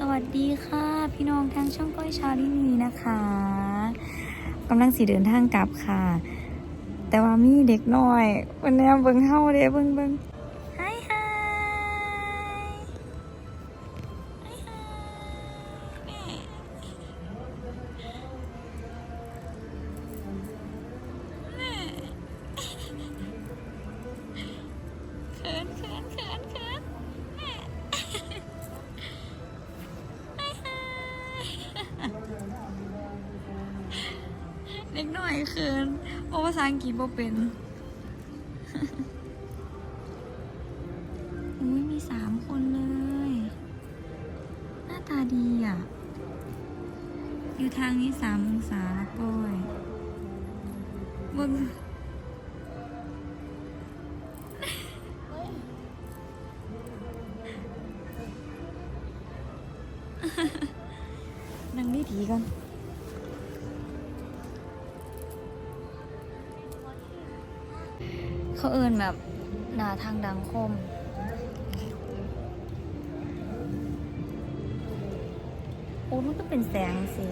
สวัสดีค่ะ พี่น้องทางช่องก้อยชาลินีนะคะกำลังสีเดินทางกลับค่ะ แต่ว่ามีเด็กน้อย วันนี้เบิ่งเฮาเด้เบิ่งเบิ่ง หน่อยเขินโอ้ภาษาอังกฤษบ่เป็นอุ้ยมีสามคนเลย หน้าตาดีอะ อยู่ทางนี้สามองศาแล้วก้อยเบิ่งนั่งดีดีๆกัน เขาเอินแบบหนาทางดังคม โอ้มันก็เป็นแสงสิ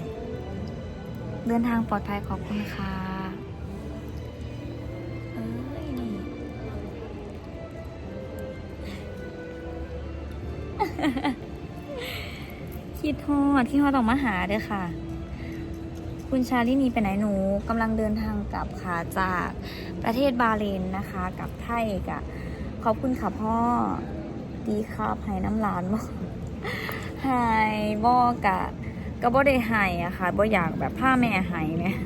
เดินทางปลอดภัยขอบคุณค่ะเอ้ยนี่คิดฮอดคิดฮอดต้องมาหาเด้อค่ะ คุณชาลินีไปไหนหนูกำลังเดินทางกลับค่ะจากประเทศบาห์เรนนะคะกลับไทยกะขอบคุณค่ะพ่อดีครับให้น้ำลานบ่หายบอกะก็บ่ได้หายอะค่ะบ่อยากแบบผ้าแม่หายเนี่ย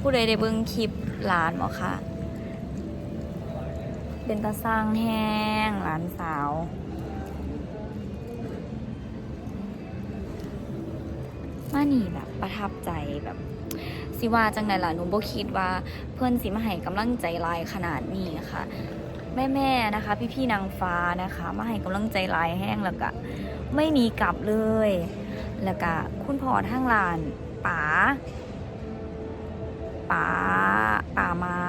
ผู้ใดได้เบิ่งคลิปหลานบ่คะเป็นตาสร้างแห้งหลานสาว มานี่แบบประทับใจแบบสิว่าจังไดล่ะหนูบ่คิดว่าเพื่อนสิมาให้กำลังใจลายขนาดนี้ค่ะ แม่ ๆ นะคะ พี่ ๆ นางฟ้านะคะ มาให้กำลังใจลายแห้งแล้วก็ไม่หนีกลับเลย แล้วก็คุณพ่อทางลานป๋าป๋าป่าไม้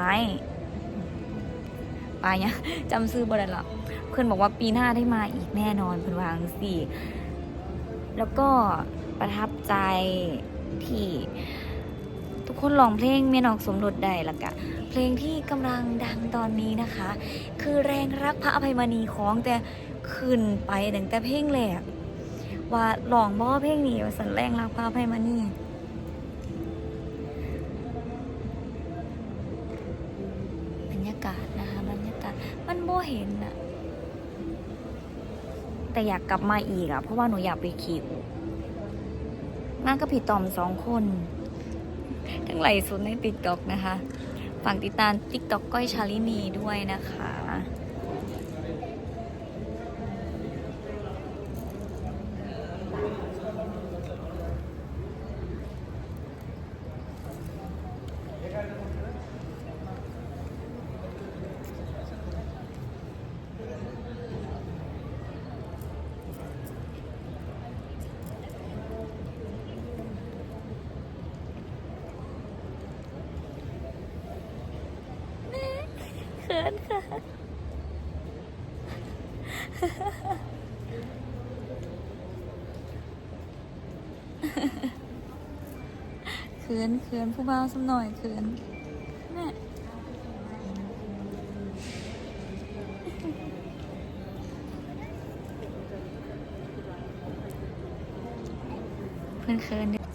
ป่าเนี่ยจำซื้อบ่ได้ละเพื่อนบอกว่าปีหน้าได้มาอีกแน่นอนเพื่อนวางสิแล้วก็ ประทับใจที่ทุกคนร้องเพลงเมียนอกสมรสได้ล้วก็เพลงที่กำลังดังตอนนี้นะคะ คือแรงรักพระอภัยมณีของแต่ขึ้นไปตั้งแต่เพลงแรกว่าลองบ่เพลงนี้ว่าสันแรงรักพระอภัยมณีบรรยากาศนะคะบรรยากาศมันบ่เห็นอะแต่อยากกลับมาอีกอะเพราะว่าหนูอยากไปขี่อู มากกับพี่ตอมสองคนทั้งไหลสุดในติ๊กต็อกนะคะ ฝากติดตามติ๊กต็อกก้อยชาลินีด้วยนะคะ เขินค่ะ เขินเขินผู้บ่าวสักหน่อยเขินแม่เพื่อนเขินเด้อ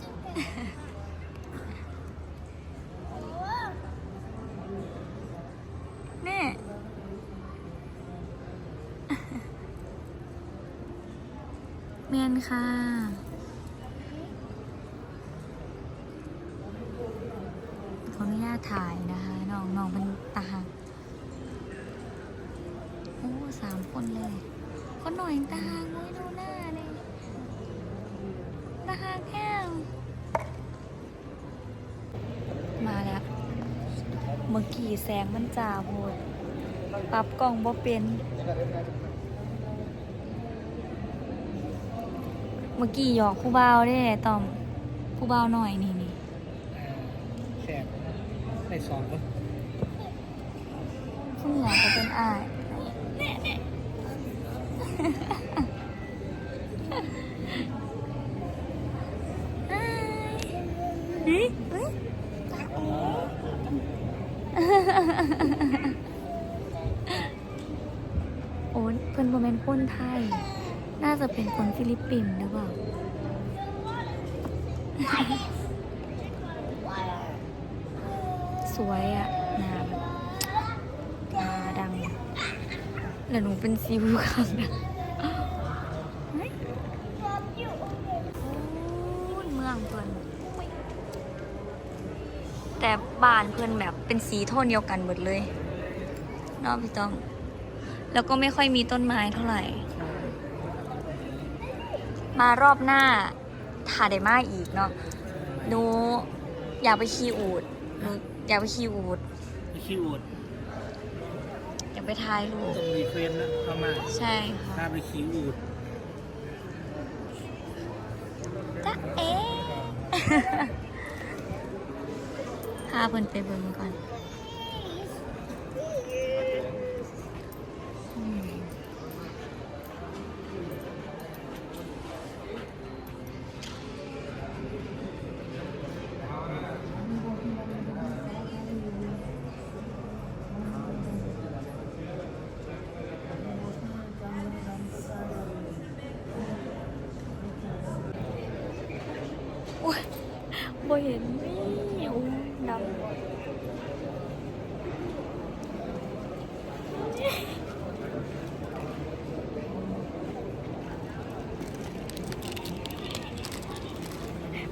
แม่แมนค่ะ ขออนุญาตถ่ายนะคะน้องน้องเป็นตาหักโอ้สามคนเลย คนหน่ อยตาหักไม่ดูหน้าเลยตาหักแก้ว มาแล้ว เมื่อกี้แสงมันจ่าโหดปรับกล่องบ่เป็น เมื่อกี้หยอกผู้บ่าวได้ตอมผู้บ่าวหน่อยนี่นี่แขกได้สองก็ผู้เหนือก็เป็นอาย โอ้เพื่อนโมเม่นคนไทย น่าจะเป็นคนฟิลิปปินส์หรือเปล่า สวยอะหน้าแบบตาดังแล้วหนูเป็นซิวข้างนะเฮ้ยโอ้ยเมืองเพิ่น แต่บ้านเพิ่นแบบเป็นสีโทนเดียวกันหมดเลยเนาะพี่ต้อง แล้วก็ไม่ค่อยมีต้นไม้เท่าไหร่ มารอบหน้าถ่าได้มาอีกเนาะหนูอยากไปขี่อูดหนูอยากไปขี่อูดไปขี้อวดอยากไปถ่ายรูปต้องมีเฟรนนะเข้ามาใช่ค่ะถ้าไปขี้อูดจ๊ะเอ๊ะพาเพิ่นไปเบิ่งก่อนอืมอุ้ยบ่เห็นนี่อุ้ยดำ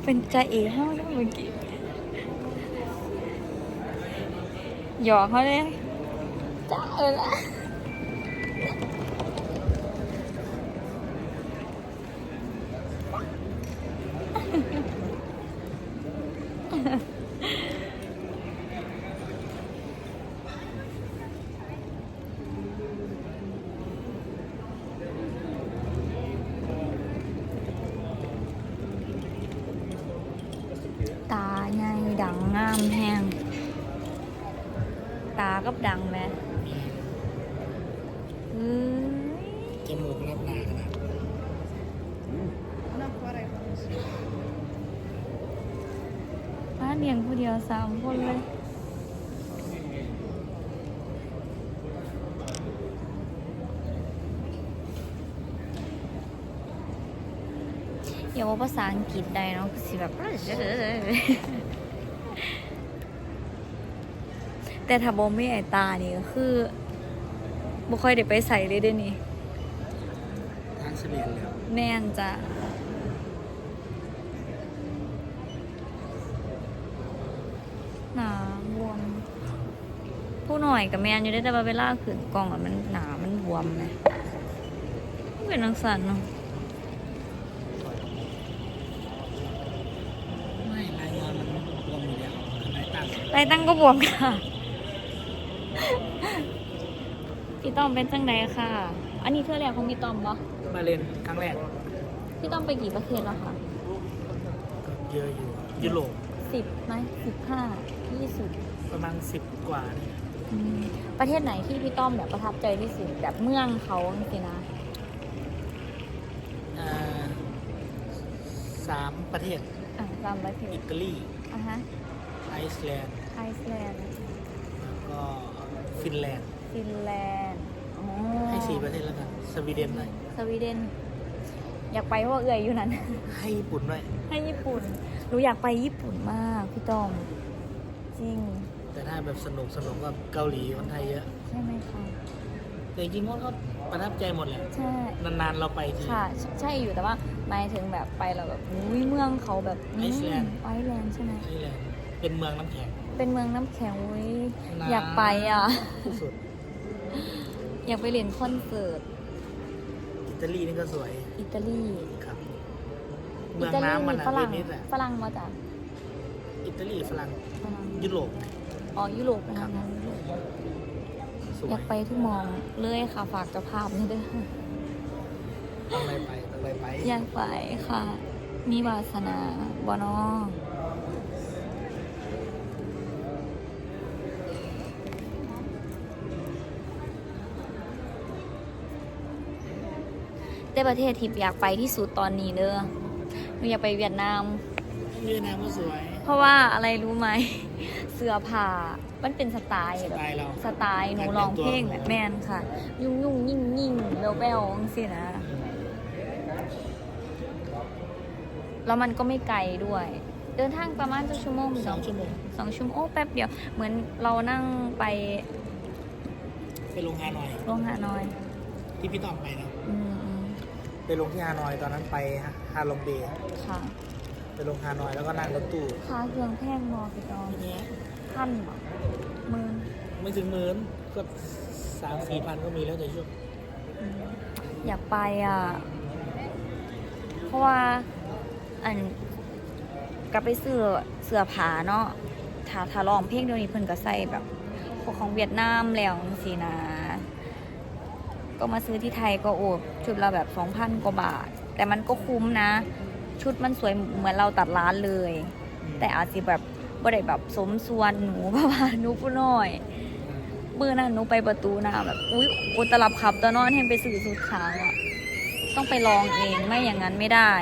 เป็นใจเอ๋เฮาแล้วเมื่อกี้หยอกเขาเลยจ้าเออละ ตาใหญ่ดั งงามแหงตากับดังไหมเฮ้ยจมูกรับหนาขนาดป้าเลี้ยงผู้เดียวสามคนเลยอย่าว่าภาษาอังกฤษได้เนาะคือสิแบบ แต่ถ้าบอไม่ไอตานี่ก็คือบ่ค่อยได้ไปใส่เลยเด้อนี่ทางเฉลี่ยแล้วแม่นจะหนาบวมผู้หน่อยกับแมนอยู่ได้แต่ว่าเวลาขึ้นกล้องอะมันหนามันบวมเลยเป็นนังสันเนาะไม่รายงานมันรวมอยู่แล้วทนายตั้งไรตั้งก็บวมค่ะ พี่ต้อมเป็นจังไดค่ะ อันนี้เท่าแรกของพี่ต้อมปะมาเรียนครั้งแรกพี่ต้อมไปกี่ประเทศแล้วคะก็เยอะอยู่ยุโรปสิบไหมสิบห้ายี่สิบประมาณสิบกว่าเนี่ยอืมประเทศไหนที่พี่ต้อมแบบประทับใจที่สุดแบบเมืองเขาจริงๆนะ อ่าสามประเทศ อะตามประเทศอิตาลีอะฮะไอซ์แลนด์ไอซ์แลนด์แล้วก็ฟินแลนด์ ฟินแลนด์อ๋อ ให้สี่ประเทศแล้วกันสวีเดนด้วยสวีเดน อยากไปเพราะว่าเอื่อยอยู่นั้น ให้ญี่ปุ่นด้วยให้ญี่ปุ่นหนูอยากไปญี่ปุ่นมากพี่ต้อม จริง แต่ถ้าแบบสนุกสนุกก็เกาหลีคนไทยเยอะ ใช่ไหมคะแต่จริงๆว่าก็ประทับใจหมดแหละใช่ นานๆเราไปที ค่ะใช่อยู่แต่ว่าหมายถึงแบบไปเราแบบอุ้ยเมืองเขาแบบไอซ์แลนด์ ไอซ์แลนด์ใช่ไหมไอซ์แลนด์เป็นเมืองน้ำแข็งเป็นเมืองน้ำแข็งอุ้ยนานอยากไปอะ ที่สุด อยากไปเรียนคอนเสิร์ตอิตาลีนี่ก็สวยอิตาลีครับ เมืองน้ำมันอะฝเวรั่งนิสอะฝรั่งมาจากอิตาลีฝรั่งฝรั่งยุโรป อ๋อยุโรปนะครัคะบ ยุโรปสวอยายกไปทุกมองเลยค่ะฝากเจ้าภาพนี่เด้อต้องไปไปต้องไปไปอยากไปค่ะ มีวาสนาบอนอ แต่แต่ประเทศที่อยากไปที่สุดตอนนี้เด้อหนูอยากไปเวียดนาม เวียดนามก็สวย เพราะว่าอะไรรู้ไหม เสื้อผ้ามันเป็นสไตล์สแบบไตล์เราสไตล์หนูร้องเพลงแบบแมนค่ะ ยุ่งยุ่งยิ่งยิ่งเบลเบลสินะ แล้วมันก็ไม่ไกลด้วย เดินทางประมาณสักชั่วโมงสองชั่วโมงสองชั่วโมงโอ้แป๊บเดียว เหมือนเรานั่งไป ไปลงฮานอยลงฮานอย ที่พี่ต้องไปนะอืมอืม ไปลงที่ฮานอยตอนนั้นไปฮาลงเบย์ค่ะไปลงฮานอยแล้วก็นั่งรถตู้ค่าเครื่องแพงมอพี่ตองไม่แพงพันเหรอหมื่นไม่ถึงหมื่นก็สามสี่พันก็มีแล้วแต่ช่วงอืมอยากไปอะ เพราะว่าอันกลับไปเสื้อเสื้อผ้าเนาะถ้าถ้าลองเพลงเดี๋ยวนี้เพิ่นก็ใส่แบบพวกของเวียดนามแล้วสินะ ก็มาซื้อที่ไทยก็โอบชุดละแบบสองพันกว่าบาท แต่มันก็คุ้มนะ ชุดมันสวยเหมือนเราตัดร้านเลย แต่อาจจะแบบบ่ได้แบบสมส่วนหนูเพราะว่าหนูผู้น้อยมือนั้นหนูไปประตูหน้าแบบอุ๊ยอุตลับขับตอนนอนเห็นไปสื่อสุดขาวอะต้องไปลองเองไม่อย่างนั้นไม่ได้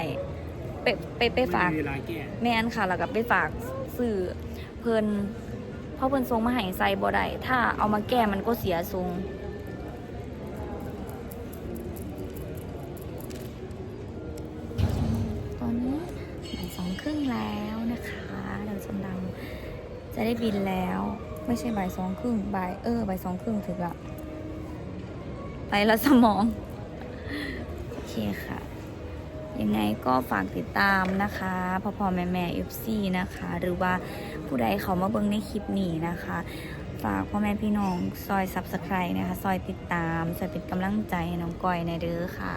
ไปไปไปฝากไม่มีเวลาแก้แม่นค่ะแล้วก็ไปฝากสื่อเพิ่นเพราะเพิ่นทรงมาให้ใส่บ่ได้ถ้าเอามาแก้มันก็เสียทรง จะได้บินแล้ว ไม่ใช่บ่ายสองครึ่งบ่ายเออบ่ายสองครึ่งถึงละไปละสมอง โอเคค่ะ ยังไงก็ฝากติดตามนะคะพ่อพ่อแม่แม่เอฟซีนะคะ หรือว่าผู้ใดเขามาเบิ่งในคลิปนี้นะคะ ฝากพ่อแม่พี่น้องซอยซับสไครต์นะคะ ซอยติดตามซอยเป็นกำลังใจน้องก้อยในเด้อค่ะ